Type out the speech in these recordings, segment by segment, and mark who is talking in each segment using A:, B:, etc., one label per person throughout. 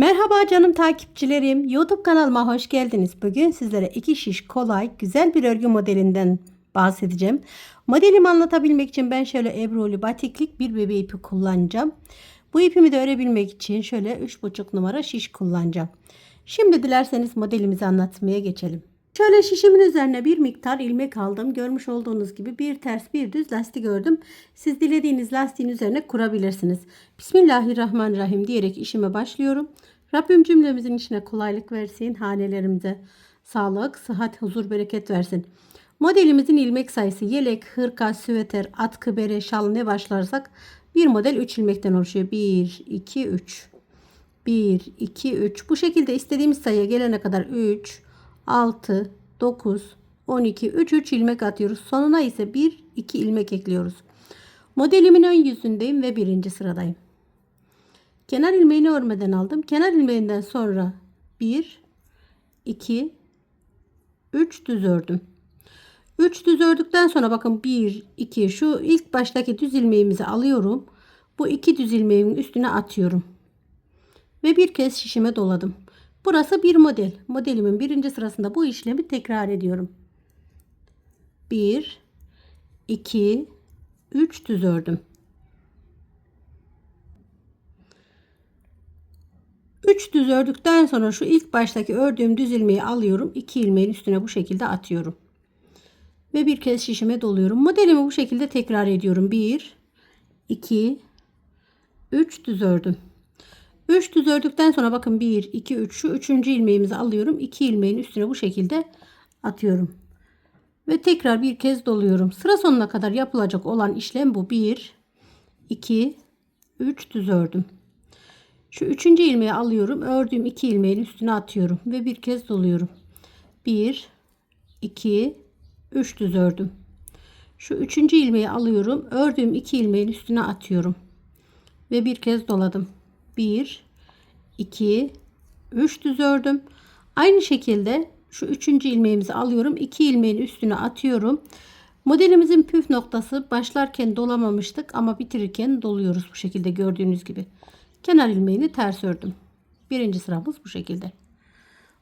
A: Merhaba canım takipçilerim. YouTube kanalıma hoş geldiniz. Bugün sizlere iki şiş kolay, güzel bir örgü modelinden bahsedeceğim. Modelimi anlatabilmek için ben şöyle ebrulu batiklik bir bebe ipi kullanacağım. Bu ipimi de örebilmek için şöyle 3,5 numara şiş kullanacağım. Şimdi dilerseniz modelimizi anlatmaya geçelim. Şöyle şişimin üzerine bir miktar ilmek aldım. Görmüş olduğunuz gibi bir ters bir düz lastik ördüm. Siz dilediğiniz lastiğin üzerine kurabilirsiniz. Bismillahirrahmanirrahim diyerek işime başlıyorum. Rabbim cümlemizin içine kolaylık versin. Hanelerimize sağlık, sıhhat, huzur, bereket versin. Modelimizin ilmek sayısı yelek, hırka, süveter, atkı, bere, şal ne başlarsak bir model 3 ilmekten oluşuyor. 1, 2, 3. 1, 2, 3. Bu şekilde istediğimiz sayıya gelene kadar 3, 6, 9, 12, 3, 3 ilmek atıyoruz. Sonuna ise 1, 2 ilmek ekliyoruz. Modelimin ön yüzündeyim ve birinci sıradayım. Kenar ilmeğini örmeden aldım. Kenar ilmeğinden sonra 1, 2, 3 düz ördüm. 3 düz ördükten sonra bakın 1, 2 şu ilk baştaki düz ilmeğimizi alıyorum. Bu iki düz ilmeğimin üstüne atıyorum. Ve bir kez şişime doladım. Burası bir model. Modelimin birinci sırasında bu işlemi tekrar ediyorum. 1, 2, 3 düz ördüm. 3 düz ördükten sonra şu ilk baştaki ördüğüm düz ilmeği alıyorum. 2 ilmeğin üstüne bu şekilde atıyorum. Ve bir kez şişime doluyorum. Modelimi bu şekilde tekrar ediyorum. 1, 2, 3 düz ördüm. 3 düz ördükten sonra bakın 1, 2, 3 şu üçüncü ilmeğimizi alıyorum. 2 ilmeğin üstüne bu şekilde atıyorum. Ve tekrar bir kez doluyorum. Sıra sonuna kadar yapılacak olan işlem bu. 1, 2, 3 düz ördüm. Şu üçüncü ilmeği alıyorum. Ördüğüm iki ilmeğin üstüne atıyorum. Ve bir kez doluyorum. 1, 2, 3 düz ördüm. Şu üçüncü ilmeği alıyorum. Ördüğüm iki ilmeğin üstüne atıyorum. Ve bir kez doladım. 1, 2, 3 düz ördüm. Aynı şekilde şu üçüncü ilmeğimizi alıyorum. 2 ilmeğin üstüne atıyorum. Modelimizin püf noktası başlarken dolamamıştık ama bitirirken doluyoruz bu şekilde gördüğünüz gibi. Kenar ilmeğini ters ördüm. Birinci sıramız bu şekilde.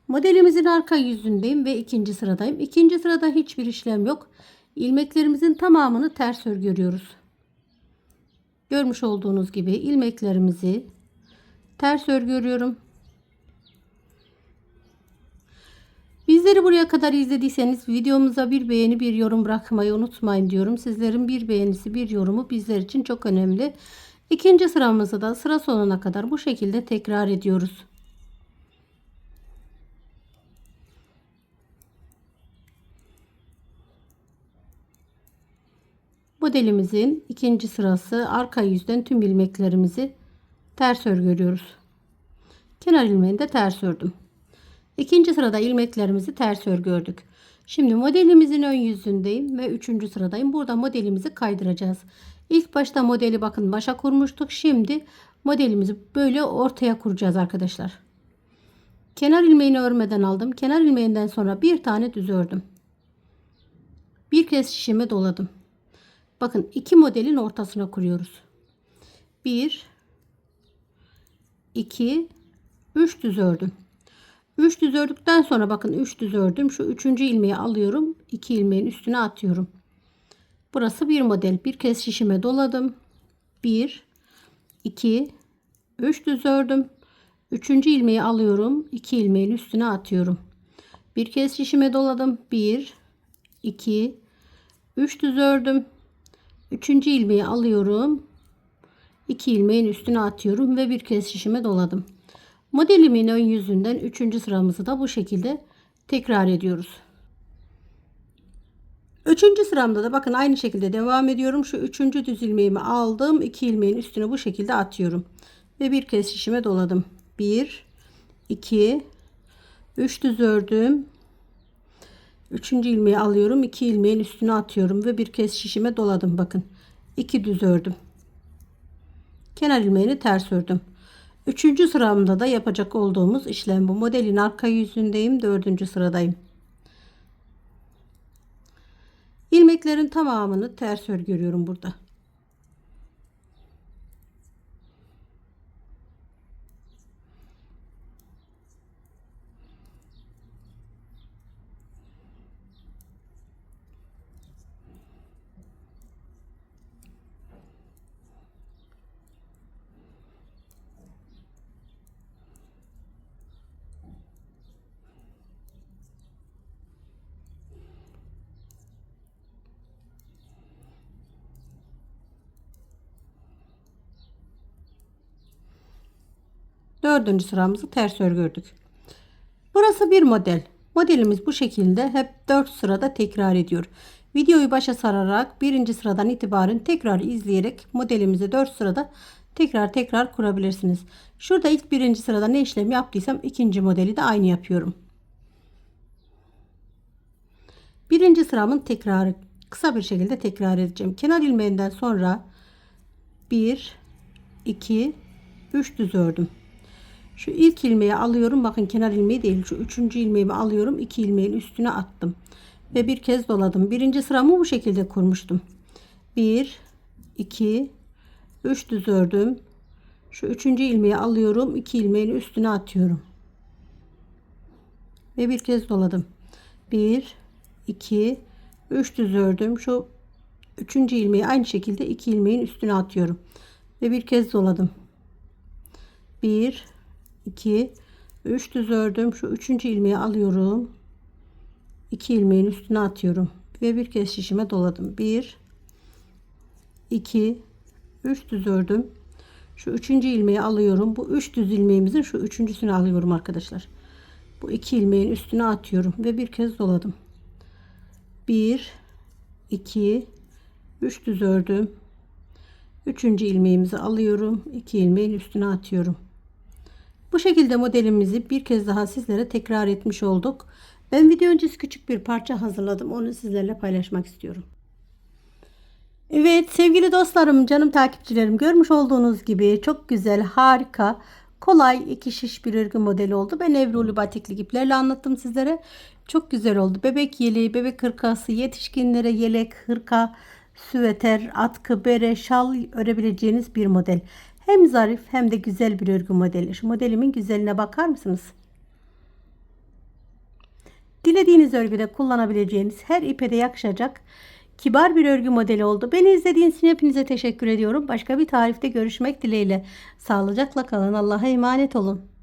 A: Modelimizin arka yüzündeyim ve ikinci sıradayım. İkinci sırada hiçbir işlem yok. İlmeklerimizin tamamını ters örgü örüyoruz. Görmüş olduğunuz gibi ilmeklerimizi ters örgü örüyorum. Bizleri buraya kadar izlediyseniz videomuza bir beğeni bir yorum bırakmayı unutmayın diyorum. Sizlerin bir beğenisi bir yorumu bizler için çok önemli. İkinci sıramızı da sıra sonuna kadar bu şekilde tekrar ediyoruz. Modelimizin ikinci sırası arka yüzden tüm ilmeklerimizi ters örgü. Kenar ilmeğini de ters ördüm. İkinci sırada ilmeklerimizi ters örgü ördük. Şimdi modelimizin ön yüzündeyim ve üçüncü sıradayım. Burada modelimizi kaydıracağız. İlk başta modeli bakın başa kurmuştuk. Şimdi modelimizi böyle ortaya kuracağız arkadaşlar. Kenar ilmeğini örmeden aldım. Kenar ilmeğinden sonra bir tane düz ördüm. Bir kez şişime doladım. Bakın iki modelin ortasına kuruyoruz. 1 2 3 düz ördüm. 3 düz ördükten sonra bakın 3 düz ördüm. Şu üçüncü ilmeği alıyorum. 2 ilmeğin üstüne atıyorum. Burası bir model. Bir kez şişime doladım. 1 2 3 düz ördüm. Üçüncü ilmeği alıyorum. 2 ilmeğin üstüne atıyorum. Bir kez şişime doladım. 1 2 3 düz ördüm. Üçüncü ilmeği alıyorum. 2 ilmeğin üstüne atıyorum ve bir kez şişime doladım. Modelimin ön yüzünden üçüncü sıramızı da bu şekilde tekrar ediyoruz. Üçüncü sıramda da bakın aynı şekilde devam ediyorum. Şu üçüncü düz ilmeğimi aldım. 2 ilmeğin üstüne bu şekilde atıyorum. Ve bir kez şişime doladım. 1 2 3 düz ördüm. Üçüncü ilmeği alıyorum. 2 ilmeğin üstüne atıyorum ve bir kez şişime doladım. Bakın 2 düz ördüm. Kenar ilmeğini ters ördüm. Üçüncü sıramda da yapacak olduğumuz işlem bu. Modelin arka yüzündeyim. Dördüncü sıradayım. İlmeklerin tamamını ters örgü örüyorum burada. Dördüncü sıramızı ters örgü ördük. Burası bir model. Modelimiz bu şekilde hep 4 sırada tekrar ediyor. Videoyu başa sararak birinci sıradan itibaren tekrar izleyerek modelimizi 4 sırada tekrar tekrar kurabilirsiniz. Şurada ilk birinci sırada ne işlem yaptıysam ikinci modeli de aynı yapıyorum. Birinci sıramın tekrarı kısa bir şekilde tekrar edeceğim. Kenar ilmeğinden sonra 1 2 3 düz ördüm. Şu ilk ilmeği alıyorum. Bakın kenar ilmeği değil. Şu üçüncü ilmeğimi alıyorum. iki ilmeğin üstüne attım. Ve bir kez doladım. Birinci sıramı bu şekilde kurmuştum. 1 2 3 düz ördüm. Şu üçüncü ilmeği alıyorum. iki ilmeğin üstüne atıyorum. Ve bir kez doladım. 1 2 3 düz ördüm. Şu üçüncü ilmeği aynı şekilde iki ilmeğin üstüne atıyorum. Ve bir kez doladım. 1 2 3 düz ördüm. Şu üçüncü ilmeği alıyorum. 2 ilmeğin üstüne atıyorum ve bir kez şişime doladım. 1 2 3 düz ördüm. Şu üçüncü ilmeği alıyorum. Bu üç düz ilmeğimizin şu üçüncüsünü alıyorum arkadaşlar. Bu iki ilmeğin üstüne atıyorum ve bir kez doladım. 1 2 3 düz ördüm. Üçüncü ilmeğimizi alıyorum. 2 ilmeğin üstüne atıyorum. Bu şekilde modelimizi bir kez daha sizlere tekrar etmiş olduk. Ben video öncesi küçük bir parça hazırladım. Onu sizlerle paylaşmak istiyorum. Evet sevgili dostlarım, canım takipçilerim görmüş olduğunuz gibi çok güzel, harika, kolay iki şiş bir örgü modeli oldu. Ben evrulu batiklik iplerle anlattım sizlere. Çok güzel oldu. Bebek yeleği, bebek hırkası, yetişkinlere yelek, hırka, süveter, atkı, bere, şal örebileceğiniz bir model. Hem zarif hem de güzel bir örgü modeli. Şu modelimin güzelliğine bakar mısınız? Dilediğiniz örgüde kullanabileceğiniz her ipe de yakışacak kibar bir örgü modeli oldu. Beni izlediğiniz için hepinize teşekkür ediyorum. Başka bir tarifte görüşmek dileğiyle. Sağlıcakla kalın. Allah'a emanet olun.